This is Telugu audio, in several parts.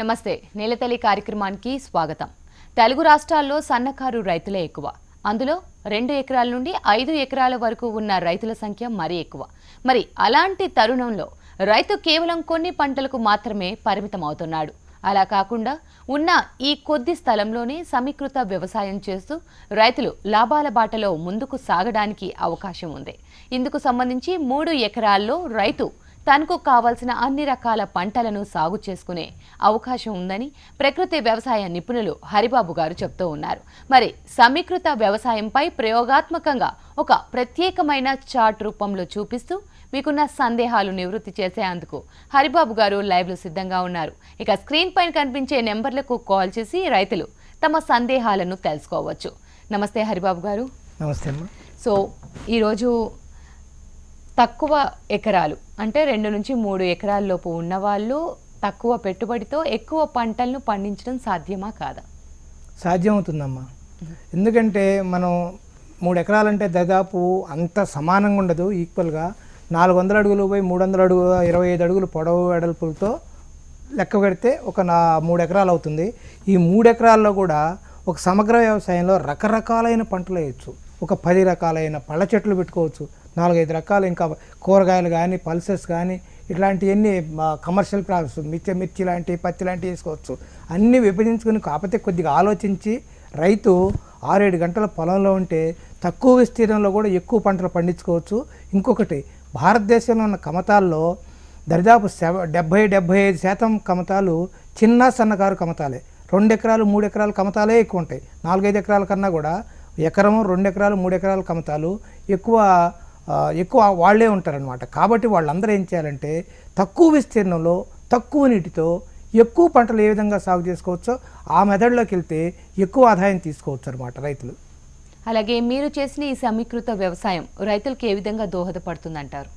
నమస్తే నేలతల్లి కార్యక్రమానికి స్వాగతం. తెలుగు రాష్ట్రాల్లో సన్నకారు రైతులే ఎక్కువ. అందులో రెండు ఎకరాల నుండి ఐదు ఎకరాల వరకు ఉన్న రైతుల సంఖ్య మరీ ఎక్కువ. మరి అలాంటి తరుణంలో రైతు కేవలం కొన్ని పంటలకు మాత్రమే పరిమితం అవుతున్నాడు అలా కాకుండా ఉన్న ఈ కొద్ది స్థలంలోనే సమీకృత వ్యవసాయం చేస్తూ రైతులు లాభాల బాటలో ముందుకు సాగడానికి అవకాశం ఉంది. ఇందుకు సంబంధించి మూడు ఎకరాల్లో రైతు తనకు కావాల్సిన అన్ని రకాల పంటలను సాగు చేసుకునే అవకాశం ఉందని ప్రకృతి వ్యవసాయ నిపుణులు హరిబాబు గారు చెప్తూ ఉన్నారు. మరి సమీకృత వ్యవసాయంపై ప్రయోగాత్మకంగా ఒక ప్రత్యేకమైన చార్ట్ రూపంలో చూపిస్తూ మీకున్న సందేహాలు నివృత్తి చేసేందుకు హరిబాబు గారు లైవ్లో సిద్ధంగా ఉన్నారు. ఇక స్క్రీన్ పైన కనిపించే నెంబర్లకు కాల్ చేసి రైతులు తమ సందేహాలను తెలుసుకోవచ్చు. నమస్తే హరిబాబు గారు. నమస్తే సో ఈరోజు తక్కువ ఎకరాలు అంటే రెండు నుంచి మూడు ఎకరాల్లోపు ఉన్నవాళ్ళు తక్కువ పెట్టుబడితో ఎక్కువ పంటలను పండించడం సాధ్యమా కాదా? సాధ్యమవుతుందమ్మా. ఎందుకంటే మనం మూడు ఎకరాలంటే దాదాపు అంత సమానంగా ఉండదు ఈక్వల్గా నాలుగు వందల అడుగులు పోయి మూడు వందల అడుగు ఇరవై ఐదు అడుగులు పొడవు వెడల్పులతో లెక్క పెడితే ఒక నా మూడు ఎకరాలు అవుతుంది. ఈ మూడు ఎకరాల్లో కూడా ఒక సమగ్ర వ్యవసాయంలో రకరకాలైన పంటలు వేయచ్చు. ఒక పది రకాలైన పళ్ళ చెట్లు పెట్టుకోవచ్చు. నాలుగైదు రకాలు ఇంకా కూరగాయలు కానీ పల్సెస్ కానీ ఇట్లాంటివన్నీ కమర్షియల్ ప్రాసెస్ మిర్చి మిర్చి లాంటివి పత్తి లాంటివి వేసుకోవచ్చు. అన్నీ విభజించుకుని కాకపోతే కొద్దిగా ఆలోచించి రైతు ఆరేడు గంటల పొలంలో ఉంటే తక్కువ విస్తీర్ణంలో కూడా ఎక్కువ పంటలు పండించుకోవచ్చు. ఇంకొకటి భారతదేశంలో ఉన్న కమతాల్లో దరిదాపు సెవ డెబ్భై డెబ్భై ఐదు శాతం కమతాలు చిన్న సన్నకారు కమతాలే. రెండు ఎకరాలు మూడు ఎకరాలు కమతాలే ఎక్కువ ఉంటాయి. నాలుగైదు ఎకరాల కన్నా కూడా ఎకరము రెండు ఎకరాలు మూడు ఎకరాల కమతాలు ఎక్కువ ఎక్కువ వాళ్ళే ఉంటారనమాట కాబట్టి వాళ్ళందరూ ఏం చేయాలంటే తక్కువ విస్తీర్ణంలో తక్కువ నీటితో ఎక్కువ పంటలు ఏ విధంగా సాగు చేసుకోవచ్చో ఆ మెథడ్లోకి వెళ్తే ఎక్కువ ఆదాయం తీసుకోవచ్చు అనమాట రైతులు. అలాగే మీరు చేసిన ఈ సమీకృత వ్యవసాయం రైతులకు ఏ విధంగా దోహదపడుతుందంటారు?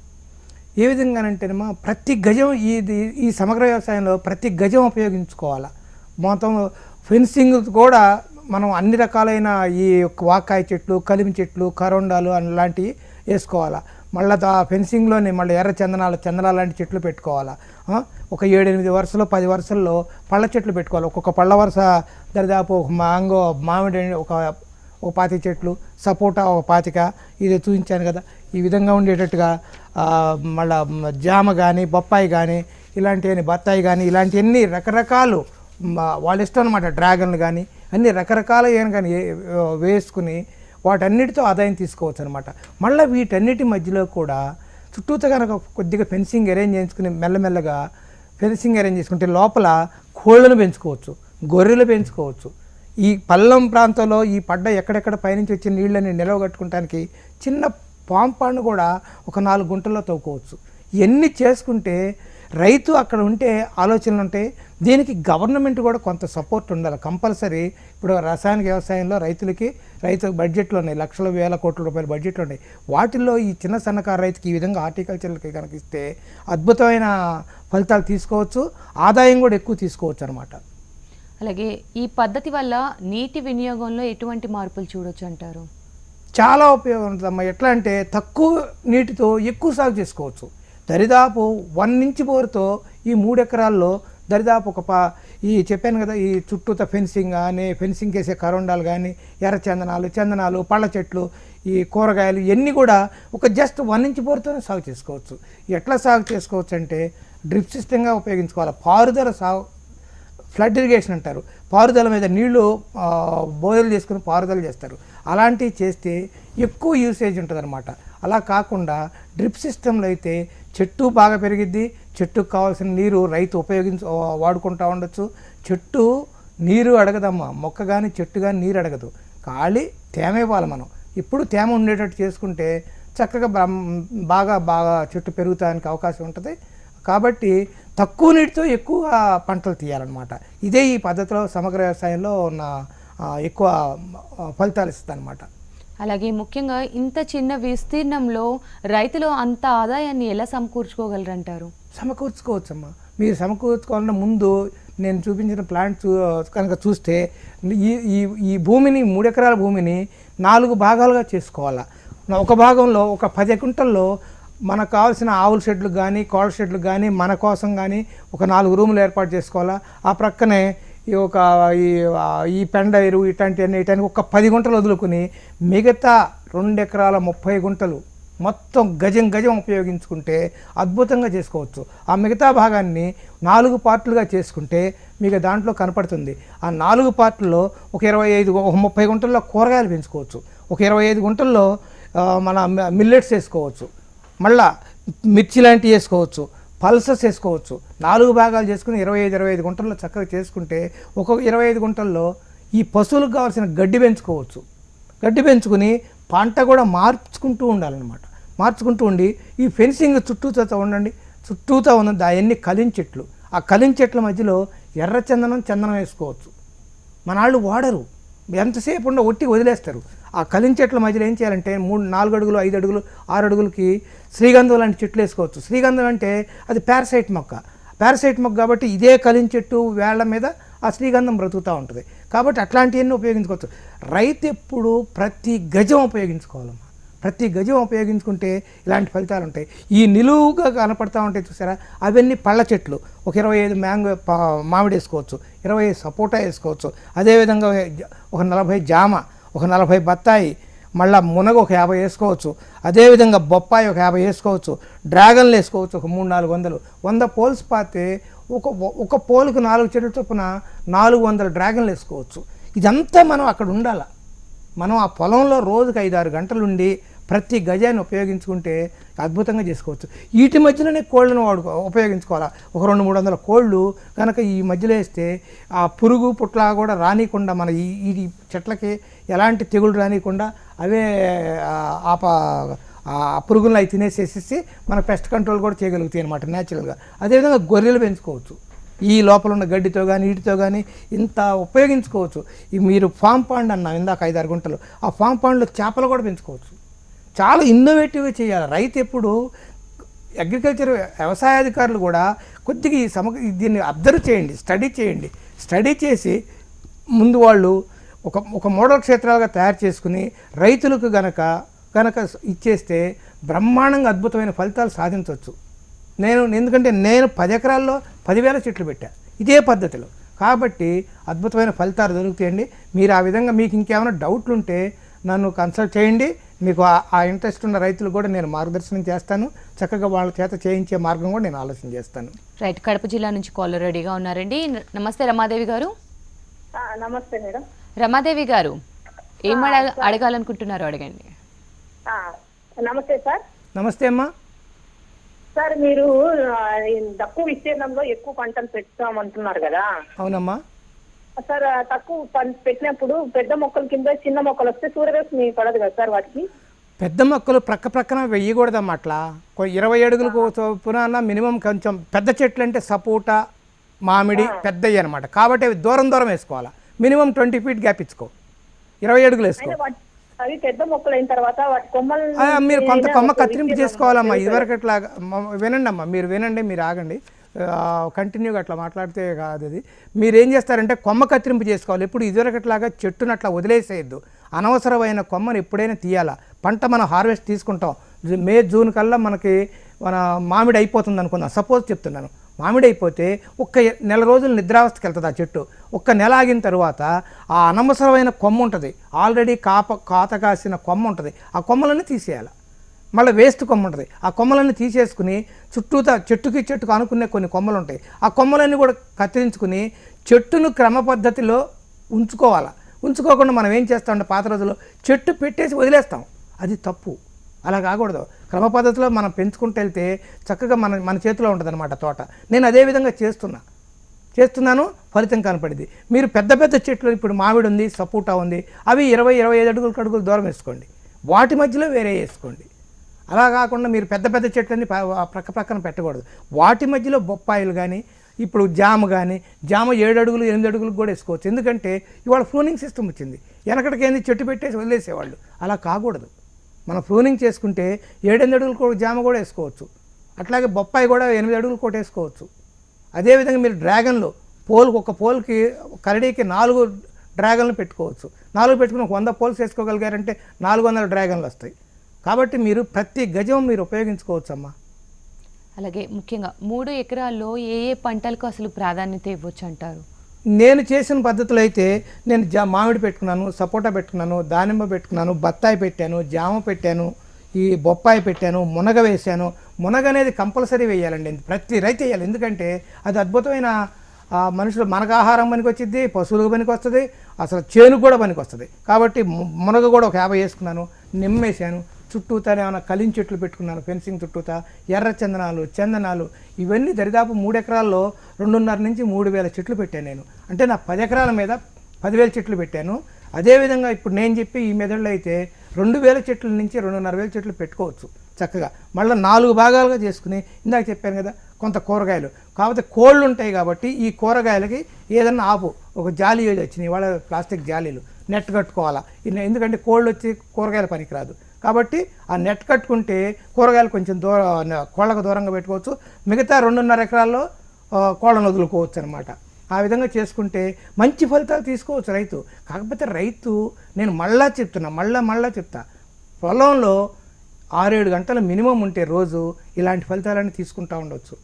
ఏ విధంగానంటేనమ్మా ప్రతి గజం ఇది ఈ సమగ్ర వ్యవసాయంలో ప్రతి గజం ఉపయోగించుకోవాలా. మొత్తం ఫెన్సింగ్ కూడా మనం అన్ని రకాలైన ఈ వాకాయ చెట్లు కలిమి చెట్లు కరోండాలు అలాంటివి వేసుకోవాలా. మళ్ళీ ఆ ఫెన్సింగ్లోనే మళ్ళీ ఎర్ర చందనాలు చందనాలు లాంటి చెట్లు పెట్టుకోవాలా. ఒక ఏడెనిమిది వరుసలో పది వరుసల్లో పళ్ళ చెట్లు పెట్టుకోవాలి. ఒక్కొక్క పళ్ళ వరుస దరిదాపు ఒక మాంగో మామిడి ఒక ఒక పాతిక చెట్లు సపోటా ఒక పాతిక ఇది చూపించాను కదా. ఈ విధంగా ఉండేటట్టుగా మళ్ళా జామ కానీ బొప్పాయి కానీ ఇలాంటివన్నీ బత్తాయి కానీ ఇలాంటివన్నీ రకరకాలు వాళ్ళ ఇష్టం అనమాట డ్రాగన్లు కానీ అన్ని రకరకాల ఏం కానీ వేసుకుని వాటన్నిటితో ఆదాయం తీసుకోవచ్చు అనమాట మళ్ళీ వీటన్నిటి మధ్యలో కూడా చుట్టూతో కనుక కొద్దిగా ఫెన్సింగ్ అరేంజ్ చేసుకుని మెల్లమెల్లగా ఫెన్సింగ్ అరేంజ్ చేసుకుంటే లోపల కోళ్ళను పెంచుకోవచ్చు గొర్రెలు పెంచుకోవచ్చు. ఈ పల్లం ప్రాంతంలో ఈ పడ్డ ఎక్కడెక్కడ పైనుంచి వచ్చిన నీళ్ళని నిలవగట్టుకుంటానికి చిన్న పాంపాన్ని కూడా ఒక నాలుగు గుంటల్లో తవ్వుకోవచ్చు. ఇవన్నీ చేసుకుంటే రైతు అక్కడ ఉంటే ఆలోచనలు ఉంటాయి. దీనికి గవర్నమెంట్ కూడా కొంత సపోర్ట్ ఉండాలి. కంపల్సరీ ఇప్పుడు రసాయనిక వ్యవసాయంలో రైతులకి రైతు బడ్జెట్లు ఉన్నాయి. లక్షల వేల కోట్ల రూపాయల బడ్జెట్లు ఉన్నాయి. వాటిల్లో ఈ చిన్న సన్నకారు రైతుకి ఈ విధంగా హార్టికల్చర్కి కనుక ఇస్తే అద్భుతమైన ఫలితాలు తీసుకోవచ్చు. ఆదాయం కూడా ఎక్కువ తీసుకోవచ్చు అనమాట అలాగే ఈ పద్ధతి వల్ల నీటి వినియోగంలో ఎటువంటి మార్పులు చూడొచ్చు అంటారు? చాలా ఉపయోగం ఉంటుందమ్మా. ఎట్లా అంటే తక్కువ నీటితో ఎక్కువ సాగు చేసుకోవచ్చు. దరిదాపు వన్ ఇంచ్ బోర్తో ఈ మూడు ఎకరాల్లో దరిదాపు ఒక పా ఈ చెప్పాను కదా ఈ చుట్టూత ఫెన్సింగ్ కానీ ఫెన్సింగ్ చేసే కరోండాలు కానీ ఎర్ర చందనాలు చందనాలు పళ్ళ చెట్లు ఈ కూరగాయలు ఇవన్నీ కూడా ఒక జస్ట్ వన్ ఇంచ్ బోర్తోనే సాగు చేసుకోవచ్చు. ఎట్లా సాగు చేసుకోవచ్చు అంటే డ్రిప్ సిస్టంగా ఉపయోగించుకోవాలి. పారుదల సాగు ఫ్లడ్ ఇరిగేషన్ అంటారు. పారుదల మీద నీళ్ళు ఆ, బోధలు చేసుకుని పారుదల చేస్తారు. అలాంటివి చేస్తే ఎక్కువ యూసేజ్ ఉంటుంది అలా కాకుండా డ్రిప్ సిస్టంలో అయితే చెట్టు బాగా పెరిగిద్ది. చెట్టుకు కావాల్సిన నీరు రైతు ఉపయోగించ వాడుకుంటూ ఉండొచ్చు. చెట్టు నీరు అడగదమ్మా. మొక్క కానీ చెట్టు కానీ నీరు అడగదు. ఖాళీ తేమ ఇవ్వాలి మనం. ఇప్పుడు తేమ ఉండేటట్టు చేసుకుంటే చక్కగా బాగా బాగా చెట్టు పెరుగుతానికి అవకాశం ఉంటుంది. కాబట్టి తక్కువ నీటితో ఎక్కువ పంటలు తీయాలన్నమాట. ఇదే ఈ పద్ధతిలో సమగ్ర వ్యవసాయంలో ఉన్న ఎక్కువ ఫలితాలు ఇస్తుంది అనమాట అలాగే ముఖ్యంగా ఇంత చిన్న విస్తీర్ణంలో రైతులు అంత ఆదాయాన్ని ఎలా సమకూర్చుకోగలరంటారు? సమకూర్చుకోవచ్చమ్మా. మీరు సమకూర్చుకోవాలన్న ముందు నేను చూపించిన ప్లాంట్ చూ కనుక చూస్తే ఈ ఈ ఈ భూమిని మూడు ఎకరాల భూమిని నాలుగు భాగాలుగా చేసుకోవాలా. ఒక భాగంలో ఒక పది కుంటల్లో మనకు కావాల్సిన ఆవుల షెడ్లు కానీ కోళ్ళ షెడ్లు కానీ మన కోసం కానీ ఒక నాలుగు రూములు ఏర్పాటు చేసుకోవాలా. ఆ ప్రక్కనే ఈ ఒక ఈ ఈ పెండ ఎరువు ఇట్లాంటివన్నీ ఇటానికి ఒక పది గుంటలు వదులుకుని మిగతా రెండు ఎకరాల ముప్పై గుంటలు మొత్తం గజం గజం ఉపయోగించుకుంటే అద్భుతంగా చేసుకోవచ్చు. ఆ మిగతా భాగాన్ని నాలుగు పార్ట్లుగా చేసుకుంటే మీకు దాంట్లో కనపడుతుంది. ఆ నాలుగు పార్ట్లలో ఒక ఇరవై ఐదు ఒక ముప్పై గుంటల్లో కూరగాయలు పెంచుకోవచ్చు. ఒక ఇరవై ఐదు గుంటల్లో మన మిల్లెట్స్ వేసుకోవచ్చు. మళ్ళా మిర్చి లాంటివి వేసుకోవచ్చు. పల్సస్ వేసుకోవచ్చు. నాలుగు భాగాలు చేసుకుని ఇరవై ఐదు ఇరవై ఐదు గుంటల్లో చక్కగా చేసుకుంటే ఒక్కొక్క ఇరవై ఐదు గుంటల్లో ఈ పశువులకు కావాల్సిన గడ్డి పెంచుకోవచ్చు. గడ్డి పెంచుకుని పంట కూడా మార్చుకుంటూ ఉండాలన్నమాట. మార్చుకుంటూ ఉండి ఈ ఫెన్సింగ్ చుట్టూతో ఉండండి. చుట్టూతో ఉన్న అవన్నీ కలించెట్లు ఆ కలిం చెట్ల మధ్యలో ఎర్ర చందనం చందనం వేసుకోవచ్చు. మన వాళ్ళు వాడరు. ఎంతసేపు ఉండ ఒట్టి వదిలేస్తారు. ఆ కలిం చెట్ల మధ్యలో ఏం చేయాలంటే మూడు నాలుగు అడుగులు ఐదు అడుగులు ఆరు అడుగులకి శ్రీగంధం లాంటి చెట్లు వేసుకోవచ్చు. శ్రీగంధం అంటే అది పారసైట్ మొక్క. పారసైట్ మొక్క కాబట్టి ఇదే కలిం చెట్టు వేళ్ళ మీద ఆ శ్రీగంధం బ్రతుకుతూ ఉంటుంది. కాబట్టి అట్లాంటివన్నీ ఉపయోగించుకోవచ్చు. రైతు ఎప్పుడు ప్రతి గజం ఉపయోగించుకోవాలమ్మా. ప్రతి గజం ఉపయోగించుకుంటే ఇలాంటి ఫలితాలు ఉంటాయి. ఈ నిలువుగా కనపడతా ఉంటాయి చూసారా? అవన్నీ పళ్ళ చెట్లు. ఒక ఇరవై ఐదు మ్యాంగో పా- మామిడి వేసుకోవచ్చు. ఇరవై ఐదు సపోటా వేసుకోవచ్చు. అదేవిధంగా ఒక నలభై జామ ఒక నలభై బత్తాయి మళ్ళా మునగ ఒక యాభై వేసుకోవచ్చు. అదేవిధంగా బొప్పాయి ఒక యాభై వేసుకోవచ్చు. డ్రాగన్లు వేసుకోవచ్చు ఒక మూడు నాలుగు వందలు. వంద పోల్స్ పాతే ఒక ఒక పోలుకు నాలుగు చెట్ల చొప్పున నాలుగు వందల డ్రాగన్లు వేసుకోవచ్చు. ఇదంతా మనం అక్కడ ఉండాలి. మనం ఆ పొలంలో రోజుకు ఐదు ఆరు గంటలుండి ప్రతి గజాన్ని ఉపయోగించుకుంటే అద్భుతంగా చేసుకోవచ్చు. వీటి మధ్యలోనే కోళ్ళను వాడుకో ఉపయోగించుకోవాలా? ఒక రెండు మూడు వందల కోళ్ళు కనుక ఈ మధ్యలో వేస్తే ఆ పురుగు పుట్ల కూడా రానికుండా మన ఈ ఈ చెట్లకి ఎలాంటి తెగులు రానికుండా అవే ఆ, ఆప ఆ పురుగులను అవి తినేసేసేసి మన పెస్ట్ కంట్రోల్ కూడా చేయగలుగుతాయి అనమాట న్యాచురల్గా అదేవిధంగా గొర్రెలు పెంచుకోవచ్చు. ఈ లోపల ఉన్న గడ్డితో కానీ వీటితో కానీ ఇంత ఉపయోగించుకోవచ్చు. ఈ మీరు ఫామ్ పాండ్ అన్నాం ఇందాక ఐదారు గుంటలు. ఆ ఫామ్ పాండ్లో చేపలు కూడా పెంచుకోవచ్చు. చాలా ఇన్నోవేటివ్గా చేయాలి. రైతు ఎప్పుడు అగ్రికల్చర్ వ్యవసాయ అధికారులు కూడా కొద్దిగా ఈ సమగ్ర దీన్ని అబ్జర్వ్ చేయండి స్టడీ చేయండి. స్టడీ చేసి ముందు వాళ్ళు ఒక ఒక మోడల్ క్షేత్రాలుగా తయారు చేసుకుని రైతులకు గనక కనుక ఇచ్చేస్తే బ్రహ్మాండంగా అద్భుతమైన ఫలితాలు సాధించవచ్చు. నేను ఎందుకంటే నేను పది ఎకరాల్లో పదివేల చెట్లు పెట్టా. ఇదే పద్ధతిలో. కాబట్టి అద్భుతమైన ఫలితాలు దొరుకుతాయండి. మీరు ఆ విధంగా మీకు ఇంకేమైనా డౌట్లు ఉంటే నన్ను కన్సల్ట్ చేయండి. మీకు ఆ- ఇంట్రెస్ట్ ఉన్న రైతులు కూడా నేను మార్గదర్శనం చేస్తాను. చక్కగా వాళ్ళ చేత చేయించే మార్గం కూడా నేను ఆలోచన చేస్తాను. రైట్ కడప జిల్లా నుంచి కాలర్ రెడీగా ఉన్నారండి. నమస్తే రమాదేవి గారు. ఆ, నమస్తే మేడం. రమాదేవి గారు ఏం అడగ అడగాలనుకుంటున్నారో అడగండి. ఆ, నమస్తే సార్. నమస్తే అమ్మా. సార్ మీరు తక్కువ విస్తీర్ణంలో ఎక్కువ పంటలు పెడతామంటున్నారు కదా. అవునమ్మా. సార్ తక్కువ పెట్టినప్పుడు పెద్ద మొక్కల కింద చిన్న మొక్కలు వస్తే సూర్యరశ్మి పడదు కదా సార్ వాటికి? పెద్ద మొక్కలు ప్రక్క ప్రక్కన వెయ్యకూడదమ్మా అట్లా. ఇరవై అడుగులకు చొప్పున మినిమం కొంచెం పెద్ద చెట్లు అంటే సపోటా మామిడి పెద్దవి అనమాట కాబట్టి అవి దూరం దూరం వేసుకోవాలా. మినిమం ట్వంటీ ఫీట్ గ్యాప్ ఇచ్చుకో. ఇరవై అడుగులు వేసుకో. అవి పెద్ద మొక్కలు అయిన తర్వాత వాటి కొమ్మలు ఆ, మీరు కొంత కొమ్మ కత్తిరింపు చేసుకోవాలమ్మా. పెరుగుతుంది. ఇదివరకు అట్లా మ- వినండి అమ్మా మీరు వినండి మీరు ఆగండి. కంటిన్యూగా అట్లా మాట్లాడితే కాదు అది. మీరేం చేస్తారంటే కొమ్మ కత్తిరింపు చేసుకోవాలి. ఎప్పుడు ఇదివరకట్లాగా చెట్టును అట్లా వదిలేసేయద్దు. అనవసరమైన కొమ్మను ఎప్పుడైనా తీయాలా? పంట మనం హార్వెస్ట్ తీసుకుంటాం. మే జూన్ కల్లా మనకి మన మామిడి అయిపోతుంది అనుకుందాం. సపోజ్ చెప్తున్నాను. మామిడి అయిపోతే ఒక్క నెల రోజులు నిద్రావస్థకి వెళ్తుంది ఆ చెట్టు. ఒక్క నెల ఆగిన తర్వాత ఆ అనవసరమైన కొమ్మ ఉంటుంది. ఆల్రెడీ కాప కాత కాసిన కొమ్మ ఉంటుంది. ఆ కొమ్మలన్నీ తీసేయాలి? మళ్ళీ వేస్ట్ కొమ్మ ఉంటుంది. ఆ కొమ్మలన్నీ తీసేసుకుని చుట్టూతా చెట్టుకి చెట్టుకు అనుకునే కొన్ని కొమ్మలు ఉంటాయి. ఆ కొమ్మలన్నీ కూడా కత్తిరించుకుని చెట్టును క్రమ పద్ధతిలో ఉంచుకోవాలి. ఉంచుకోకుండా మనం ఏం చేస్తామంటే పాత రోజుల్లో చెట్టు పెట్టేసి వదిలేస్తాం. అది తప్పు. అలా కాకూడదు. క్రమ పద్ధతిలో మనం పెంచుకుంటూ వెళ్తే చక్కగా మన మన చేతిలో ఉంటుంది తోట. నేను అదే విధంగా చేస్తున్నా. చేస్తున్నాను ఫలితం కనపడింది. మీరు పెద్ద పెద్ద చెట్లు ఇప్పుడు మామిడి ఉంది సపోటా ఉంది అవి ఇరవై ఇరవై ఐదు అడుగులు అడుగులు దూరం వేసుకోండి. వాటి మధ్యలో వేరే వేసుకోండి. అలా కాకుండా మీరు పెద్ద పెద్ద చెట్లని ప- ఆ ప్రక్క ప్రక్కన పెట్టకూడదు. వాటి మధ్యలో బొప్పాయిలు కానీ ఇప్పుడు జామ కానీ జామ ఏడు అడుగులు ఎనిమిది అడుగులు కూడా వేసుకోవచ్చు. ఎందుకంటే ఇవాళ ఫ్రూనింగ్ సిస్టమ్ వచ్చింది. వెనకటికి ఏంది? చెట్టు పెట్టేసి వదిలేసేవాళ్ళు. అలా కాకూడదు. మనం ఫ్రూనింగ్ చేసుకుంటే ఏడెనిమిది అడుగులు కూడా జామ కూడా వేసుకోవచ్చు. అట్లాగే బొప్పాయి కూడా ఎనిమిది అడుగులు కూడా వేసుకోవచ్చు. అదేవిధంగా మీరు డ్రాగన్లు పోల్కి ఒక పోల్కి కరడీకి నాలుగు డ్రాగన్లు పెట్టుకోవచ్చు. నాలుగు పెట్టుకుని ఒక వంద పోల్స్ వేసుకోగలిగారంటే నాలుగు వందల డ్రాగన్లు వస్తాయి. కాబట్టి మీరు ప్రతి గజం మీరు ఉపయోగించుకోవచ్చమ్మా. అలాగే ముఖ్యంగా మూడు ఎకరాల్లో ఏ ఏ పంటలకు అసలు ప్రాధాన్యత ఇవ్వచ్చు అంటారు? నేను చేసిన పద్ధతులు అయితే నేను జా మామిడి పెట్టుకున్నాను సపోటా పెట్టుకున్నాను దానిమ్మ పెట్టుకున్నాను బత్తాయి పెట్టాను జామ పెట్టాను ఈ బొప్పాయి పెట్టాను మునగ వేశాను. మునగ అనేది కంపల్సరీ వేయాలండి. ప్రతి రైతు వేయాలి. ఎందుకంటే అది అద్భుతమైన మనుషులు మనకు ఆహారం పనికి వచ్చింది పశువులకు పనికి వస్తుంది అసలు చేనుకు కూడా పనికి వస్తుంది కాబట్టి మునగ కూడా ఒక యాభై వేసుకున్నాను నిమ్మ వేసాను చుట్టూతానే ఏమైనా కలిం చెట్లు పెట్టుకున్నాను ఫెన్సింగ్ చుట్టూతా ఎర్ర చందనాలు చందనాలు ఇవన్నీ దరిదాపు మూడు ఎకరాల్లో రెండున్నర నుంచి మూడు వేల చెట్లు పెట్టాను నేను. అంటే నా పది ఎకరాల మీద పదివేల చెట్లు పెట్టాను. అదేవిధంగా ఇప్పుడు నేను చెప్పి ఈ మెదడులో అయితే రెండు వేల చెట్ల నుంచి రెండున్నర వేల చెట్లు పెట్టుకోవచ్చు చక్కగా. మళ్ళీ నాలుగు భాగాలుగా చేసుకుని ఇందాక చెప్పాను కదా కొంత కూరగాయలు. కాకపోతే కోళ్ళు ఉంటాయి కాబట్టి ఈ కూరగాయలకి ఏదన్నా ఆపు ఒక జాలీ వచ్చినాయి వాళ్ళ ప్లాస్టిక్ జాలీలు నెట్ కట్టుకోవాలా? ఎందుకంటే కోళ్ళు వచ్చి కూరగాయల పనికిరాదు. కాబట్టి ఆ నెట్ కట్టుకుంటే కూరగాయలు కొంచెం దూర కోళ్ళకు దూరంగా పెట్టుకోవచ్చు. మిగతా రెండున్నర ఎకరాల్లో కోళ్ళను వదులుకోవచ్చు అనమాట ఆ విధంగా చేసుకుంటే మంచి ఫలితాలు తీసుకోవచ్చు రైతు. కాకపోతే రైతు నేను మళ్ళా చెప్తున్నా మళ్ళా మళ్ళా చెప్తా. పొలంలో ఆరేడు గంటలు మినిమం ఉంటే రోజు ఇలాంటి ఫలితాలన్నీ తీసుకుంటూ ఉండవచ్చు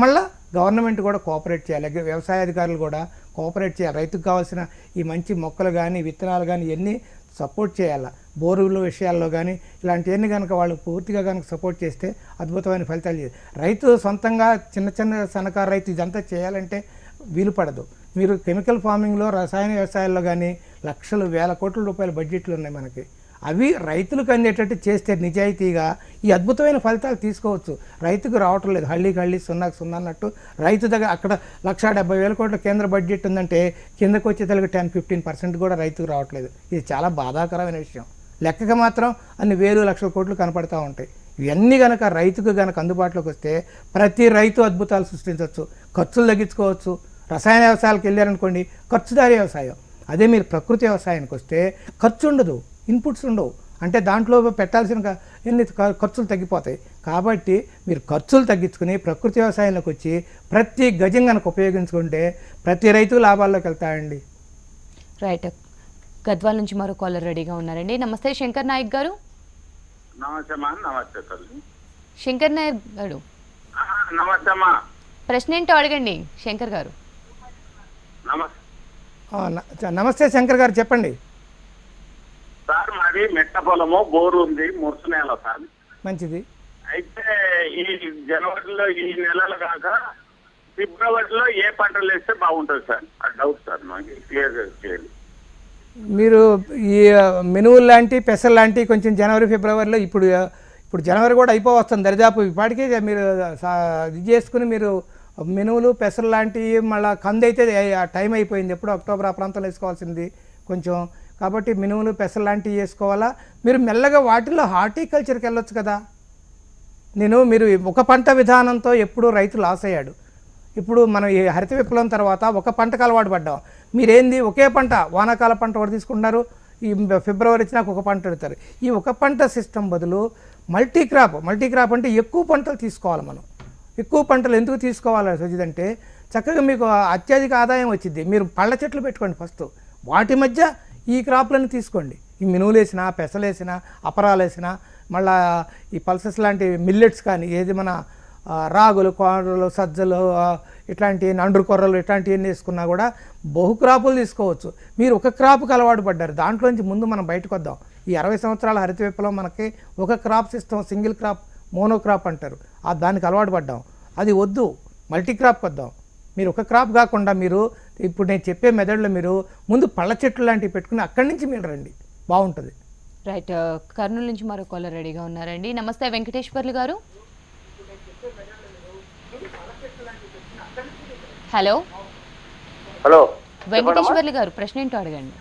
మళ్ళా గవర్నమెంట్ కూడా కోఆపరేట్ చేయాలి. వ్యవసాయ అధికారులు కూడా కోఆపరేట్ చేయాలి. రైతుకు కావాల్సిన ఈ మంచి మొక్కలు కానీ విత్తనాలు కానీ ఇవన్నీ సపోర్ట్ చేయాలి. బోరుల విషయాల్లో కానీ ఇలాంటివన్నీ కనుక వాళ్ళు పూర్తిగా కనుక సపోర్ట్ చేస్తే అద్భుతమైన ఫలితాలు చే- రైతు సొంతంగా చిన్న చిన్న సన్నకారు రైతు ఇదంతా చేయాలంటే వీలు పడదు. మీరు కెమికల్ ఫార్మింగ్లో రసాయన వ్యవసాయాల్లో కానీ లక్షలు వేల కోట్ల రూపాయల బడ్జెట్లు ఉన్నాయి మనకి. అవి రైతులకు అందేటట్టు చేస్తే నిజాయితీగా ఈ అద్భుతమైన ఫలితాలు తీసుకోవచ్చు. రైతుకు రావటం లేదు. హళ్ళీకి హళ్ళీ సున్నాకి సున్నా అన్నట్టు రైతు దగ్గర అక్కడ లక్ష డెబ్బై వేల కోట్ల కేంద్ర బడ్జెట్ ఉందంటే కిందకు వచ్చేతలకి టెన్ ఫిఫ్టీన్ పర్సెంట్ కూడా రైతుకు రావట్లేదు. ఇది చాలా బాధాకరమైన విషయం. లెక్కకు మాత్రం అన్ని వేలు లక్షల కోట్లు కనపడతా ఉంటాయి. ఇవన్నీ కనుక రైతుకు గనక అందుబాటులోకి వస్తే ప్రతి రైతు అద్భుతాలు సృష్టించవచ్చు. ఖర్చులు తగ్గించుకోవచ్చు. రసాయన వ్యవసాయాలకు వెళ్ళారనుకోండి ఖర్చుదారి వ్యవసాయం. అదే మీరు ప్రకృతి వ్యవసాయానికి వస్తే ఖర్చు ఉండదు. ఇన్పుట్స్ ఉండవు. అంటే దాంట్లో పెట్టాల్సిన క- ఎన్ని ఖర్చులు తగ్గిపోతాయి. కాబట్టి మీరు ఖర్చులు తగ్గించుకుని ప్రకృతి వ్యవసాయంలోకి వచ్చి ప్రతి గజం కనుక ఉపయోగించుకుంటే ప్రతి రైతు లాభాల్లోకి వెళ్తాయండి రైట్. గద్వాల నుంచి మరో కాలర్ రెడీగా ఉన్నారండి. నమస్తే శంకర్ నాయక్ గారు. నమస్తే అమ్మా నమస్తే తల్లి. శంకర్ నాయక్ గారు. నమస్తే ప్రశ్న ఏంటో అడగండి శంకర్ గారు. నమస్తే శంకర్ గారు చెప్పండి. సార్ మాది మెట్ట పొలము బోరు ఉంది మురుసు నేల సార్. మంచిది. అయితే ఈ జనవరిలో ఈ నెలలు కాక ఫిబ్రవరిలో ఏ పంటలు వేస్తే బాగుంటుంది సార్? ఆ డౌట్ సార్ మాకు క్లియర్ చేయండి మీరు ఈ మినువులు లాంటి పెసలు లాంటి కొంచెం జనవరి ఫిబ్రవరిలో ఇప్పుడు ఇప్పుడు జనవరి కూడా అయిపోవస్తుంది దరిదాపు. ఇప్పటికే మీరు ఇది చేసుకుని మీరు మినువులు పెసలు లాంటివి మళ్ళీ కంది అయితే ఆ టైం అయిపోయింది. ఎప్పుడు అక్టోబర్ ఆ ప్రాంతంలో వేసుకోవాల్సింది. కొంచెం కాబట్టి మినుములు పెసలు లాంటివి వేసుకోవాలా? మీరు మెల్లగా వాటిల్లో హార్టికల్చర్కి వెళ్ళొచ్చు కదా. నేను మీరు ఒక పంట విధానంతో ఎప్పుడూ రైతు లాస్ అయ్యాడు. ఇప్పుడు మనం ఈ హరిత విప్లవం తర్వాత ఒక పంటకు అలవాటు పడ్డాం. మీరేంది? ఒకే పంట వానాకాల పంట ఒకటి తీసుకుంటున్నారు. ఈ ఫిబ్రవరి వచ్చినాక ఒక పంట పెడతారు. ఈ ఒక పంట సిస్టమ్ బదులు మల్టీ క్రాప్ మల్టీ క్రాప్ అంటే ఎక్కువ పంటలు తీసుకోవాలి మనం. ఎక్కువ పంటలు ఎందుకు తీసుకోవాలి? సుజిత్ అంటే చక్కగా మీకు అత్యధిక ఆదాయం వచ్చింది. మీరు పళ్ళ చెట్లు పెట్టుకోండి ఫస్ట్. వాటి మధ్య ఈ క్రాప్లను తీసుకోండి. ఈ మినువులేసిన పెసలేసిన అపరాలేసిన మళ్ళా ఈ పల్సెస్ లాంటి మిల్లెట్స్ కానీ ఏది మన రాగులు కోరలు సజ్జలు ఇట్లాంటి నండ్రు కొర్రలు ఇట్లాంటివన్నీ వేసుకున్నా కూడా బహు క్రాపులు తీసుకోవచ్చు. మీరు ఒక క్రాప్కి అలవాటు పడ్డారు. దాంట్లోంచి ముందు మనం బయటకు వద్దాం. ఈ అరవై సంవత్సరాల హరిత విప్లవం మనకి ఒక crop system single crop monocrop అంటారు. ఆ దానికి అలవాటు పడ్డాం. అది వద్దు. మల్టీ క్రాప్ వద్దాం. మీరు ఒక క్రాప్ కాకుండా మీరు ఇప్పుడు నేను చెప్పే మెథడ్లో మీరు ముందు పళ్ళ చెట్లు లాంటివి పెట్టుకుని అక్కడి నుంచి మీరు రండి. బాగుంటుంది. రైట్ కర్నూలు నుంచి మరో కాలర్ రెడీగా ఉన్నారండి. నమస్తే వెంకటేశ్వర్లు గారు. హలో. హలో. వెంకటేశ్వర్లు గారు ప్రశ్న ఏంటో అడగండి.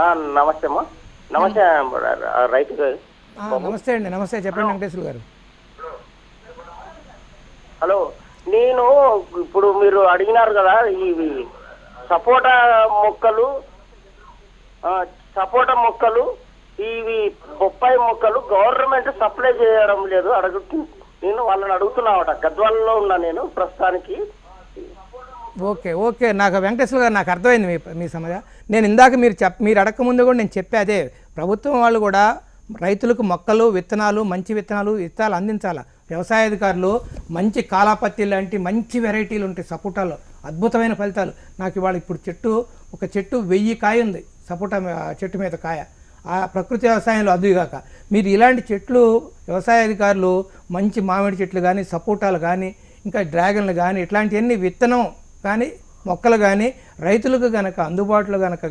ఆ, నమస్తే అమ్మా. నమస్తే రైతు గారు. నమస్తే అండి. నమస్తే. చెప్పండి వెంకటేశ్వర గారు. హలో. నేను ఇప్పుడు మీరు అడిగినారు కదా ఇవి సపోటా మొక్కలు సపోటా మొక్కలు ఇవి బొప్పాయి మొక్కలు గవర్నమెంట్ సప్లై చేయడం లేదు అడుగు నేను వాళ్ళని అడుగుతున్నామట గద్వాలలో ఉన్నా నేను ప్రస్తుతానికి. Okay okay. నాకు వెంకటేశ్వర గారు నాకు అర్థమైంది మీ మీ సమస్య. నేను ఇందాక మీరు చెప్ మీరు అడగక ముందు కూడా నేను చెప్పే అదే. ప్రభుత్వం వాళ్ళు కూడా రైతులకు మొక్కలు విత్తనాలు మంచి విత్తనాలు విత్తనాలు అందించాలా? వ్యవసాయ అధికారులు మంచి కాలాపత్తి లాంటి మంచి వెరైటీలు ఉంటాయి సపోటాలో. అద్భుతమైన ఫలితాలు. నాకు ఇవాళ ఇప్పుడు చెట్టు ఒక చెట్టు వెయ్యి కాయ ఉంది సపోటా చెట్టు మీద కాయ. ఆ ప్రకృతి వ్యవసాయంలో అదుగాక మీరు ఇలాంటి చెట్లు వ్యవసాయ అధికారులు మంచి మామిడి చెట్లు కానీ సపోటాలు కానీ ఇంకా డ్రాగన్లు కానీ ఇట్లాంటివన్నీ విత్తనం కానీ మొక్కలు కానీ రైతులకు కనుక అందుబాటులో కనుక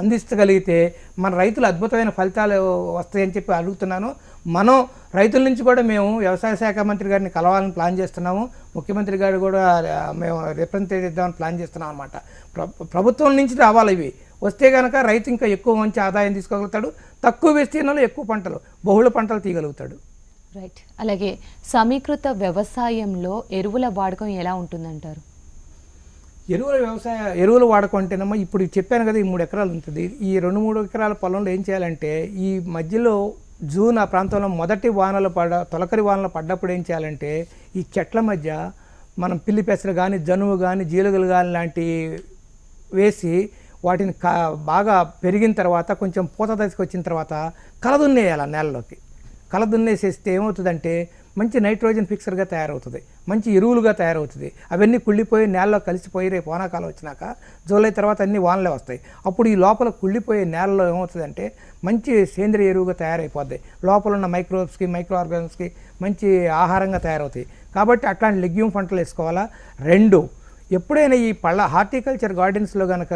అందించగలిగితే మన రైతులు అద్భుతమైన ఫలితాలు వస్తాయని చెప్పి అడుగుతున్నాను. మనం రైతుల నుంచి కూడా మేము వ్యవసాయ శాఖ మంత్రి గారిని కలవాలని ప్లాన్ చేస్తున్నాము. ముఖ్యమంత్రి గారు కూడా మేము రిప్రజెంటేట్ ఇద్దామని ప్లాన్ చేస్తున్నాం అనమాట ప్రభుత్వం నుంచి రావాలి ఇవి. వస్తే కనుక రైతు ఇంకా ఎక్కువ మంచి ఆదాయం తీసుకోగలుగుతాడు. తక్కువ విస్తీర్ణంలో ఎక్కువ పంటలు బహుళ పంటలు తీయగలుగుతాడు. రైట్ అలాగే సమీకృత వ్యవసాయంలో ఎరువుల వాడకం ఎలా ఉంటుందంటారు? ఎరువుల వ్యవసాయ ఎరువుల వాడకం అంటేనమ్మా ఇప్పుడు చెప్పాను కదా ఈ మూడు ఎకరాలు ఉంటుంది. ఈ రెండు మూడు ఎకరాల పొలంలో ఏం చేయాలంటే ఈ మధ్యలో జూన్ ఆ ప్రాంతంలో మొదటి వానలు పడ తొలకరి వానలు పడ్డప్పుడు ఏం చేయాలంటే ఈ చెట్ల మధ్య మనం పిల్లి పెసలు కానీ జనువు కానీ జీలుగలు కానీ లాంటి వేసి వాటిని కా బాగా పెరిగిన తర్వాత కొంచెం పూత దశకు వచ్చిన తర్వాత కలదున్నేయాలి ఆ నేలలోకి. కలదున్నేసేస్తే ఏమవుతుందంటే మంచి నైట్రోజన్ ఫిక్సర్గా తయారవుతుంది. మంచి ఎరువులుగా తయారవుతుంది. అవన్నీ కుళ్ళిపోయి నేలలో కలిసిపోయి రేపు వానాకాలం వచ్చినాక జూలై తర్వాత అన్ని వానలే వస్తాయి. అప్పుడు ఈ లోపల కుళ్ళిపోయే నేలలో ఏమవుతుందంటే మంచి సేంద్రియ ఎరువుగా తయారైపోద్ది. లోపల ఉన్న మైక్రోబ్స్కి మైక్రో ఆర్గానిక్స్కి మంచి ఆహారంగా తయారవుతాయి. కాబట్టి అట్లాంటి లెగ్యూమ్ పంటలు వేసుకోవాలా? రెండు ఎప్పుడైనా ఈ పళ్ళ హార్టికల్చర్ గార్డెన్స్లో కనుక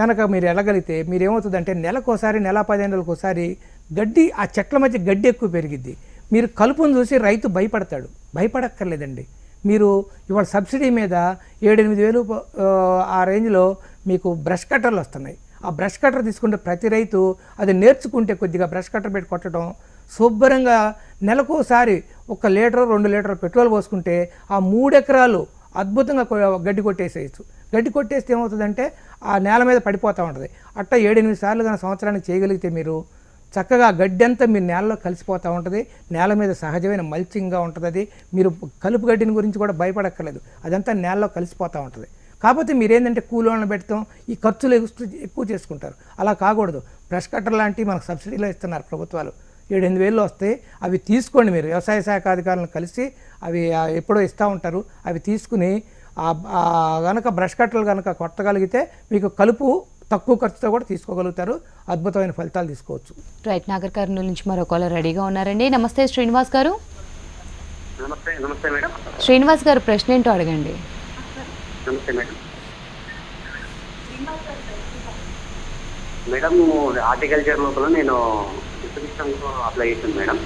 కనుక మీరు వెళ్ళగలిగితే మీరు ఏమవుతుందంటే నెలకోసారి నెల పదిహేను ఒకసారి గడ్డి ఆ చెట్ల మధ్య గడ్డి ఎక్కువ పెరిగిద్ది. మీరు కలుపును చూసి రైతు భయపడతాడు. భయపడక్కర్లేదండి. మీరు ఇవాళ సబ్సిడీ మీద ఏడెనిమిది వేలు ఆ, రేంజ్లో మీకు బ్రష్ కట్టర్లు వస్తున్నాయి. ఆ బ్రష్ కట్టర్ తీసుకుంటే ప్రతి రైతు అది నేర్చుకుంటే కొద్దిగా బ్రష్ కట్టర్ పెట్టి కొట్టడం శుభ్రంగా నెలకోసారి ఒక లీటర్ రెండు లీటర్ పెట్రోల్ పోసుకుంటే ఆ మూడు ఎకరాలు అద్భుతంగా గడ్డి కొట్టేసేయచ్చు. గడ్డి కొట్టేస్తే ఏమవుతుందంటే ఆ నేల మీద పడిపోతూ ఉంటుంది. అట్ట ఏడెనిమిది సార్లు కానీ సంవత్సరానికి చేయగలిగితే మీరు చక్కగా గడ్డి అంతా మీ నేలలో కలిసిపోతూ ఉంటుంది. నేల మీద సహజమైన మల్చింగ్గా ఉంటుంది అది. మీరు కలుపు గడ్డిని గురించి కూడా భయపడక్కర్లేదు. అదంతా నేలలో కలిసిపోతూ ఉంటుంది. కాకపోతే మీరేంటంటే కూలోళ్ళని పెడతాం ఈ ఖర్చులు ఎక్కువ చేసుకుంటారు. అలా కాకూడదు. బ్రష్ కట్టర్ లాంటివి మనకు సబ్సిడీలో ఇస్తున్నారు ప్రభుత్వాలు. ఏడెనిమిది వేలు వస్తాయి అవి తీసుకోండి మీరు. వ్యవసాయ శాఖ అధికారులను కలిసి అవి ఎప్పుడో ఇస్తూ ఉంటారు. అవి తీసుకుని కనుక బ్రష్ కట్టలు కనుక కొట్టగలిగితే మీకు కలుపు తక్కువ ఖర్చుతో కూడా తీసుకోగలుగుతారు. అద్భుతమైన ఫలితాలు తీసుకోవచ్చు. రైట్ నాగర్ కర్నూలు నుంచి మరో కాలర్ రెడీగా ఉన్నారండి. నమస్తే శ్రీనివాస్ గారు. నమస్తే నమస్తే మేడం. శ్రీనివాస్ గారు ప్రశ్న ఏంటో అడగండి. నమస్తే మేడం. మేడం హార్టికల్చర్ లోపల నేను అప్లై చేశాను మేడం.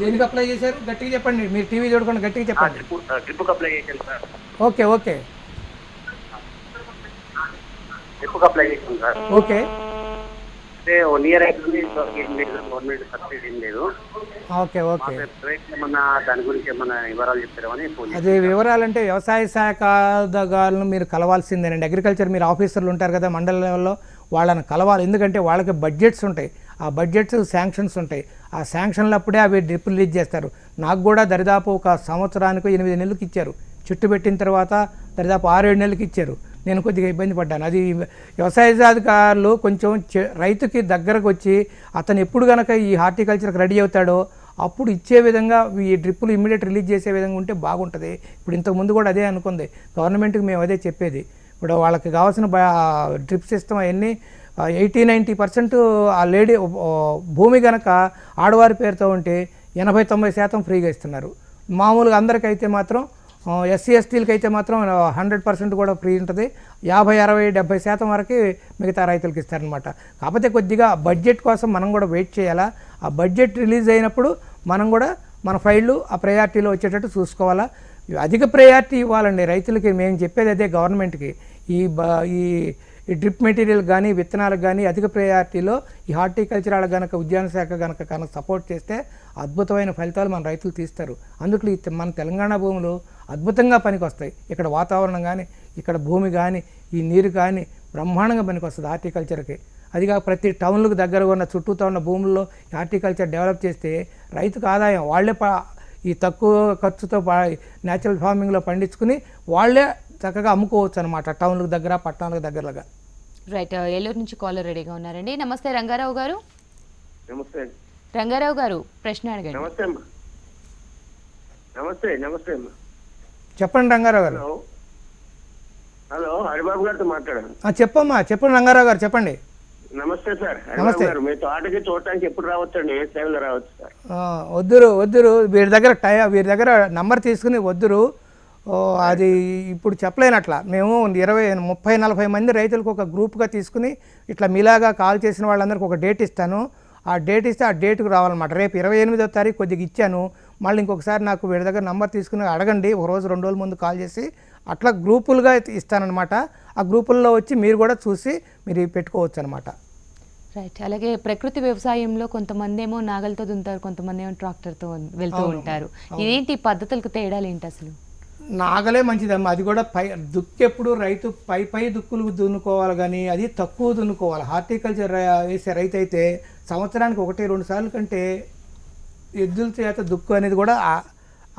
దేనికి అప్లై చేశారు? గట్టిగా చెప్పండి. మీరు టీవీ చూడకుండా గట్టిగా చెప్పండి. ట్రిప్ ట్రిప్కి అప్లై చేశాను సార్. Okay okay. ట్రిప్కి అప్లై చేశాను సార్. ఓకే. అంటే వన్ ఇయర్ అవుతుంది ఏం లేదు గవర్నమెంట్ సబ్సిడీ ఏం లేదు. Okay okay. రేట్ ఏమన్నా దాని గురించి ఏమన్నా వివరాలు చెప్తారని ఫోన్. అదే వివరాలంటే వ్యవసాయ శాఖ అధికారులను మీరు కలవాల్సిందేనండి. అగ్రికల్చర్ మీరు ఆఫీసర్లు ఉంటారు కదా మండల లెవెల్లో వాళ్ళని కలవాలి. ఎందుకంటే వాళ్ళకి బడ్జెట్స్ ఉంటాయి. ఆ బడ్జెట్స్ శాంక్షన్స్ ఉంటాయి. ఆ శాంక్షన్లు అప్పుడే అవి డ్రిప్ రిలీజ్ చేస్తారు. నాకు కూడా దరిదాపు ఒక సంవత్సరానికి ఎనిమిది నెలలకు ఇచ్చారు. చుట్టు పెట్టిన తర్వాత దరిదాపు ఆరేడు నెలలకు ఇచ్చారు. నేను కొద్దిగా ఇబ్బంది పడ్డాను. అది వ్యవసాయాధికారులు కొంచెం రైతుకి దగ్గరకు వచ్చి అతను ఎప్పుడు కనుక ఈ హార్టికల్చర్కి రెడీ అవుతాడో అప్పుడు ఇచ్చే విధంగా ఈ డ్రిప్పులు ఇమ్మీడియట్ రిలీజ్ చేసే విధంగా ఉంటే బాగుంటుంది. ఇప్పుడు ఇంతకుముందు కూడా అదే అనుకుంది. గవర్నమెంట్కి మేము అదే చెప్పేది. ఇప్పుడు వాళ్ళకి కావాల్సిన డ్రిప్ సిస్టమ్ అవన్నీ ఎయిటీ నైంటీ పర్సెంట్ ఆ లేడీ భూమి కనుక ఆడవారి పేరుతో ఉంటే ఎనభై తొంభై శాతం ఫ్రీగా ఇస్తున్నారు. మామూలుగా అందరికైతే మాత్రం ఎస్సీ ఎస్టీలకి అయితే మాత్రం హండ్రెడ్ పర్సెంట్ కూడా ఫ్రీ ఉంటుంది. యాభై అరవై డెబ్బై శాతం వరకు మిగతా రైతులకు ఇస్తారనమాట కాకపోతే కొద్దిగా బడ్జెట్ కోసం మనం కూడా వెయిట్ చేయాలా? ఆ బడ్జెట్ రిలీజ్ అయినప్పుడు మనం కూడా మన ఫైళ్ళు ఆ ప్రయారిటీలో వచ్చేటట్టు చూసుకోవాలా? అధిక ప్రయారిటీ ఇవ్వాలండి. రైతులకి మేము చెప్పేది అదే గవర్నమెంట్కి. ఈ బ ఈ ఈ డ్రిప్ మెటీరియల్ కానీ విత్తనాలకు కానీ అధిక ప్రయారిటీలో ఈ హార్టికల్చర్ వాళ్ళ కనుక ఉద్యాన శాఖ కనుక కనుక సపోర్ట్ చేస్తే అద్భుతమైన ఫలితాలు మన రైతులు తీస్తారు. అందుకు మన తెలంగాణ భూములు అద్భుతంగా పనికొస్తాయి. ఇక్కడ వాతావరణం కానీ ఇక్కడ భూమి కానీ ఈ నీరు కానీ బ్రహ్మాండంగా పనికొస్తుంది హార్టికల్చర్కి. అదిగా ప్రతి టౌన్లకు దగ్గరగా ఉన్న చుట్టూతో ఉన్న భూముల్లో హార్టికల్చర్ డెవలప్ చేస్తే రైతుకు ఆదాయం వాళ్ళే ఈ తక్కువ ఖర్చుతో న్యాచురల్ ఫార్మింగ్లో పండించుకుని వాళ్ళే చక్కగా అమ్ముకోవచ్చు అనమాట టౌన్లకు దగ్గర పట్టణాలకు దగ్గరగా రైట్. ఏలూరు నుంచి కాలర్ రెడీగా ఉన్నారండి. నమస్తే రంగారావు గారు. నమస్తే. రంగారావు గారు ప్రశ్న అడగండి. నమస్తే అమ్మా. నమస్తే నమస్తే అమ్మా. చెప్పండి రంగారావు గారు. హలో. హరిబాబు గారితో మాట్లాడాను. చెప్పమ్మా చెప్పండి రంగారావు గారు చెప్పండి. నమస్తే సార్ నమస్తే. గారు మీ తోటకి చూడటానికి ఎప్పుడు రావచ్చండి? ఏ టైంలో రావచ్చు సార్? వద్దురు వద్దురు. వీరి దగ్గర టై వీరి దగ్గర నంబర్ తీసుకుని వద్దురు. అది ఇప్పుడు చెప్పలేనట్లా. మేము ఇరవై ముప్పై నలభై మంది రైతులకు ఒక గ్రూప్గా తీసుకుని ఇట్లా మీలాగా కాల్ చేసిన వాళ్ళందరికీ ఒక డేట్ ఇస్తాను. ఆ డేట్ ఇస్తే ఆ డేట్కి రావాలన్నమాట. రేపు ఇరవై ఎనిమిదో తారీఖు కొద్దిగా ఇచ్చాను. మళ్ళీ ఇంకొకసారి నాకు వీడి దగ్గర నంబర్ తీసుకుని అడగండి. ఒక రోజు రెండు రోజుల ముందు కాల్ చేసి అట్లా గ్రూపులుగా ఇస్తానన్నమాట. ఆ గ్రూపుల్లో వచ్చి మీరు కూడా చూసి మీరు పెట్టుకోవచ్చు అనమాట రైట్ అలాగే ప్రకృతి వ్యవసాయంలో కొంతమంది ఏమో నాగలతో దున్నుతారు కొంతమంది ఏమో ట్రాక్టర్తో వెళ్తూ ఉంటారు. ఇదేంటి ఈ పద్ధతులకు తేడాలు ఏంటి అసలు? నాగలే మంచిదమ్మా. అది కూడా పై దుక్కెప్పుడు రైతు పై పై దుక్కులు దున్నుకోవాలి కానీ అది తక్కువ దున్నుకోవాలి. హార్టికల్చర్ వేసే రైతు అయితే సంవత్సరానికి ఒకటి రెండు సార్లు కంటే ఎద్దుల చేత దుక్కు అనేది కూడా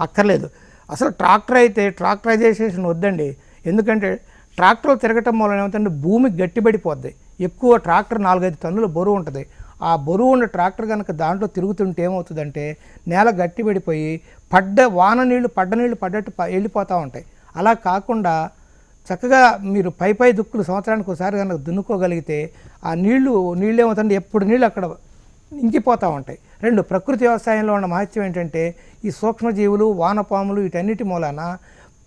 అక్కర్లేదు. అసలు ట్రాక్టర్ అయితే ట్రాక్టరైజేషన్ వద్దండి. ఎందుకంటే ట్రాక్టర్లు తిరగటం వలన ఏమవుతుందంటే భూమి గట్టిబడిపోద్ది ఎక్కువ ట్రాక్టర్ నాలుగైదు టన్నుల బరువు ఉంటుంది. ఆ బరువు ఉన్న ట్రాక్టర్ కనుక దాంట్లో తిరుగుతుంటే ఏమవుతుందంటే నేల గట్టిపడిపోయి పడ్డ వాన నీళ్ళు పడ్డ నీళ్ళు పడ్డట్టు వెళ్ళిపోతూ ఉంటాయి. అలా కాకుండా చక్కగా మీరు పై పై దుక్కులు సంవత్సరానికి ఒకసారి కనుక దున్నుకోగలిగితే ఆ నీళ్ళు నీళ్ళు ఏమవుతుందంటే ఎప్పుడు నీళ్ళు అక్కడ ఇంకిపోతూ ఉంటాయి. రెండు ప్రకృతి వ్యవసాయంలో ఉన్న మహత్యం ఏంటంటే ఈ సూక్ష్మజీవులు వానపాములు వీటన్నిటి మూలాన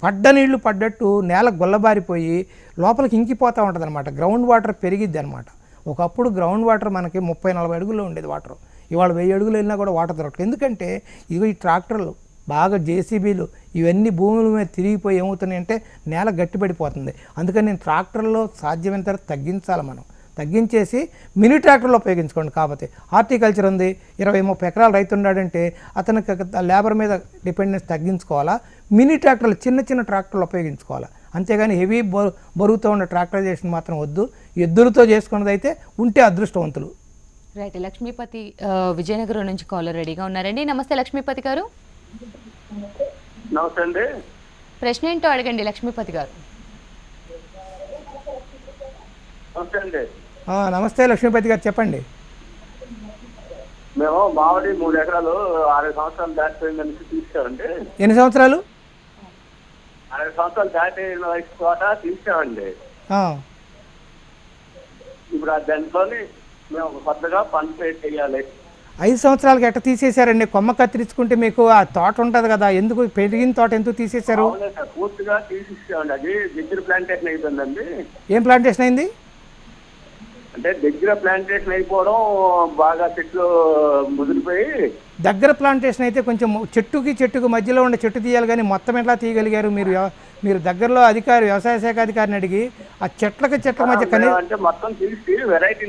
పడ్డ నీళ్ళు పడ్డట్టు నేల గొల్లబారిపోయి లోపలికి ఇంకిపోతూ ఉంటుంది అనమాట గ్రౌండ్ వాటర్ పెరిగిద్ది అనమాట ఒకప్పుడు గ్రౌండ్ వాటర్ మనకి ముప్పై నలభై అడుగుల్లో ఉండేది వాటర్. ఇవాళ వెయ్యి అడుగులు వెళ్ళినా కూడా వాటర్ దొరకదు ఎందుకంటే ఇవి ఈ ట్రాక్టర్లు బాగా జేసీబీలు ఇవన్నీ భూముల మీద తిరిగిపోయి ఏమవుతున్నాయంటే నేల గట్టిపడిపోతుంది. అందుకని నేను ట్రాక్టర్లో సాధ్యమైన తగ్గించాలి మనం. తగ్గించేసి మినీ ట్రాక్టర్లో ఉపయోగించుకోండి. కాకపోతే హార్టికల్చర్ ఉంది ఇరవై ముప్పై ఎకరాలు రైతు ఉన్నాడంటే అతనికి లేబర్ మీద డిపెండెన్స్ తగ్గించుకోవాలా? మినీ ట్రాక్టర్లు చిన్న చిన్న ట్రాక్టర్లు ఉపయోగించుకోవాలా? అంతేగాని హెవీ బరు బరువుతో ఉన్న ట్రాక్టరైజేషన్ మాత్రం వద్దు. ఎద్దులతో చేసుకున్నది అయితే ఉంటే అదృష్టవంతులు. రైట్. లక్ష్మీపతి విజయనగరం నుంచి కాలర్ రెడీగా ఉన్నారండి. నమస్తే లక్ష్మీపతి గారు. నమస్తే అండి. ప్రశ్న ఏంటో అడగండి లక్ష్మీపతి గారు. నమస్తే అండి. నమస్తే లక్ష్మీపతి గారు చెప్పండి. మేము మామిడి మూడు ఎకరాలు అరవై సంవత్సరాలు దాటిపోయిందని తీసామండి. ఎన్ని సంవత్సరాలు? అరవై సంవత్సరాలు దాటిన వయసు తోట తీసామండి. ఆ, ఇప్పుడు ఆ దాంట్లోని మేము కొత్తగా పంట వేయాలి. ఐదు సంవత్సరాలకి ఎట్ట తీసేశారండి? కొమ్మ కత్తిరించుకుంటే మీకు ఆ తోట ఉంటుంది కదా ఎందుకు పెరిగిన తోట ఎందుకు తీసేశారు? పూర్తిగా తీసిస్తామండి అది దగ్గర ప్లాంటేషన్ అయిపోయిందండి. ఏం ప్లాంటేషన్ అయింది? అంటే దగ్గర ప్లాంటేషన్ అయిపోవడం బాగా చెట్లు ముదిరిపోయి దగ్గర ప్లాంటేషన్ అయితే కొంచెం చెట్టుకి చెట్టుకు మధ్యలో ఉండే చెట్టు తీయాలి కానీ మొత్తం ఎట్లా తీయగలిగారు మీరు మీరు దగ్గరలో అధికారి వ్యవసాయ శాఖ అధికారిని అడిగి ఆ చెట్లకి చెట్ల మధ్య అంటే మొత్తం తీసి వెరైటీ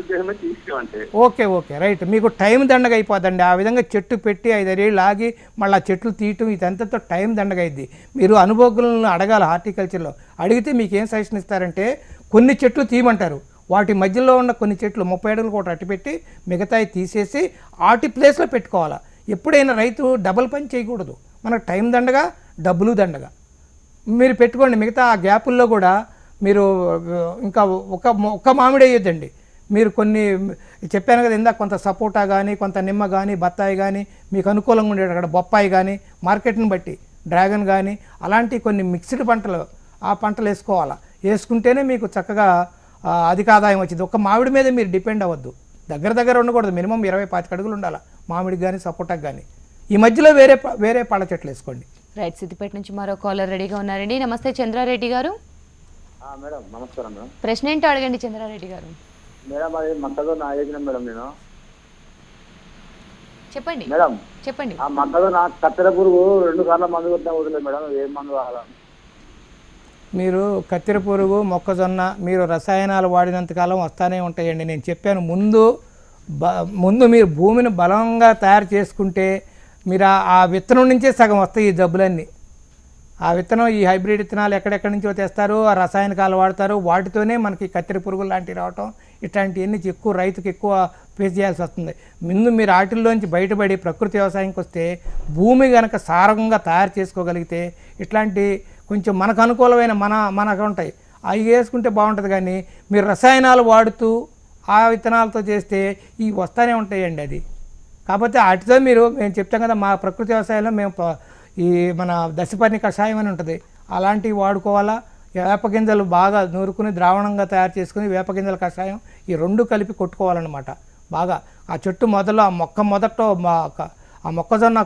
తీసామంటే ఓకే ఓకే రైట్. మీకు టైం దండగ అయిపోదండి ఆ విధంగా చెట్టు పెట్టి ఐదారేళ్ళు ఆగి మళ్ళీ ఆ చెట్లు తీయటం ఇదంతతో టైం దండగ అయింది మీరు అనుభవకులను అడగాలి హార్టికల్చర్లో. అడిగితే మీకు ఏం సజెషన్ ఇస్తారంటే కొన్ని చెట్లు తీయమంటారు. వాటి మధ్యలో ఉన్న కొన్ని చెట్లు ముప్పై అడుగులు కూడా అట్టిపెట్టి మిగతాయి తీసేసి ఆటి ప్లేస్లో పెట్టుకోవాలి. ఎప్పుడైనా రైతు డబల్ పని చేయకూడదు. మనకు టైం దండగా డబ్బులు దండగా. మీరు పెట్టుకోండి మిగతా ఆ గ్యాపుల్లో కూడా మీరు ఇంకా ఒక ఒక్క మామిడి వేయొద్దండి. మీరు కొన్ని చెప్పాను కదా ఇందాక కొంత సపోటా కానీ కొంత నిమ్మ కానీ బత్తాయి కానీ మీకు అనుకూలంగా ఉండేది అక్కడ బొప్పాయి కానీ మార్కెట్ని బట్టి డ్రాగన్ కానీ అలాంటి కొన్ని మిక్స్డ్ పంటలు ఆ పంటలు వేసుకోవాలా. వేసుకుంటేనే మీకు చక్కగా అధిక ఆదాయం వచ్చింది. ఒక మామిడి మీద మీరు డిపెండ్ అవ్వద్దు. దగ్గర దగ్గర ఉండకూడదు. మినిమం ఇరవై పాతిక అడుగులు ఉండాలి. మామిడికి కానీ సపోటాకి కానీ ఈ మధ్యలో వేరే వేరే పళ్ళ చెట్లు వేసుకోండి. రైట్ సిద్దిపేట నుంచి మరో కాలర్ రెడీగా ఉన్నారండి. నమస్తే చంద్రారెడ్డి గారు. మేడం నమస్కారం మేడం. ప్రశ్న ఏంటో అడగండి చంద్రారెడ్డి గారు. మేడం అది మక్కతో నా వేసిన మేడం నేను. చెప్పండి. మేడం చెప్పండి. ఆ మక్కతో నా కత్తెర పురుగు రెండు సార్లు మందు కొట్టినా వదిలేదు మేడం. ఏం మందు కావాలా? మీరు కత్తెర పురుగు మొక్కజొన్న మీరు రసాయనాలు వాడినంత కాలం వస్తానే ఉంటాయండి. నేను చెప్పాను ముందు బ ముందు మీరు భూమిని బలంగా తయారు చేసుకుంటే మీరు ఆ- విత్తనం నుంచే సగం వస్తాయి ఈ జబ్బులన్నీ. ఆ విత్తనం ఈ హైబ్రిడ్ విత్తనాలు ఎక్కడెక్కడి నుంచో తెస్తారు ఆ రసాయనికాలు వాడతారు. వాటితోనే మనకి కత్తెర పురుగులు లాంటివి రావటం ఇట్లాంటివన్నీ ఎక్కువ రైతుకు ఎక్కువ ఫేస్ చేయాల్సి వస్తుంది. ముందు మీరు వాటిల్లోంచి బయటపడి ప్రకృతి వ్యవసాయంకి వస్తే భూమి కనుక సారంగా తయారు చేసుకోగలిగితే ఇట్లాంటి కొంచెం మనకు అనుకూలమైన మన మనకు ఉంటాయి. అవి వేసుకుంటే బాగుంటుంది కానీ మీరు రసాయనాలు వాడుతూ ఆ విత్తనాలతో చేస్తే ఇవి వస్తూనే ఉంటాయండి అది. కాకపోతే వాటితో మీరు మేము చెప్తాం కదా మా ప్రకృతి వ్యవసాయంలో మేము ఈ మన దశపర్ణి కషాయం అని ఉంటుంది. అలాంటివి వాడుకోవాలా? వేపగింజలు బాగా నూరుకుని ద్రావణంగా తయారు చేసుకుని వేప గింజల కషాయం ఈ రెండు కలిపి కొట్టుకోవాలన్నమాట. బాగా ఆ చెట్టు మొదలు ఆ మొక్క మొదట మా ఒక- ఆ మొక్కజొన్న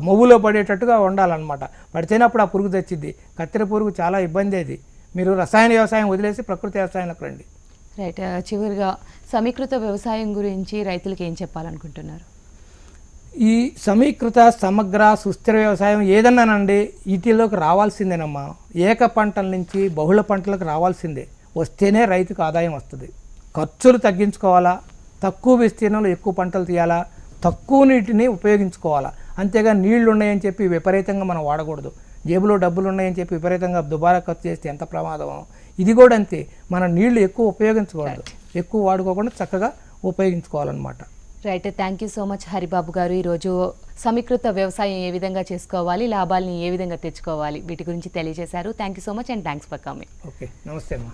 మొవ్వులో పడేటట్టుగా ఉండాలన్నమాట. పడితేనే అప్పుడు ఆ పురుగు తెచ్చిద్ది. కత్తెర పురుగు చాలా ఇబ్బంది అది. మీరు రసాయన వ్యవసాయం వదిలేసి ప్రకృతి వ్యవసాయంలోకి రండి. రైట్. చివరిగా సమీకృత వ్యవసాయం గురించి రైతులకు ఏం చెప్పాలనుకుంటున్నారు? ఈ సమీకృత సమగ్ర సుస్థిర వ్యవసాయం ఏదన్నానండి? వీటిలోకి రావాల్సిందేనమ్మా. ఏక పంటల నుంచి బహుళ పంటలకు రావాల్సిందే. వస్తేనే రైతుకు ఆదాయం వస్తుంది. ఖర్చులు తగ్గించుకోవాలా? తక్కువ విస్తీర్ణంలో ఎక్కువ పంటలు తీయాలా? తక్కువ నీటిని ఉపయోగించుకోవాలా? అంతేగా నీళ్ళు ఉన్నాయని చెప్పి విపరీతంగా మనం వాడకూడదు. జేబులో డబ్బులు ఉన్నాయని చెప్పి విపరీతంగా దుబారా ఖర్చు చేస్తే ఎంత ప్రమాదమో ఇది కూడా అంతే. మనం నీళ్ళు ఎక్కువ ఉపయోగించకూడదు. ఎక్కువ వాడుకోకుండా చక్కగా ఉపయోగించుకోవాలన్నమాట. Right thank you so much Haribabu garu. ఈరోజు సమీకృత వ్యవసాయం ఏ విధంగా చేసుకోవాలి? లాభాలని ఏ విధంగా తెచ్చుకోవాలి? వీటి గురించి తెలియజేశారు. Thank you so much and thanks for coming okay నమస్తే అమ్మా.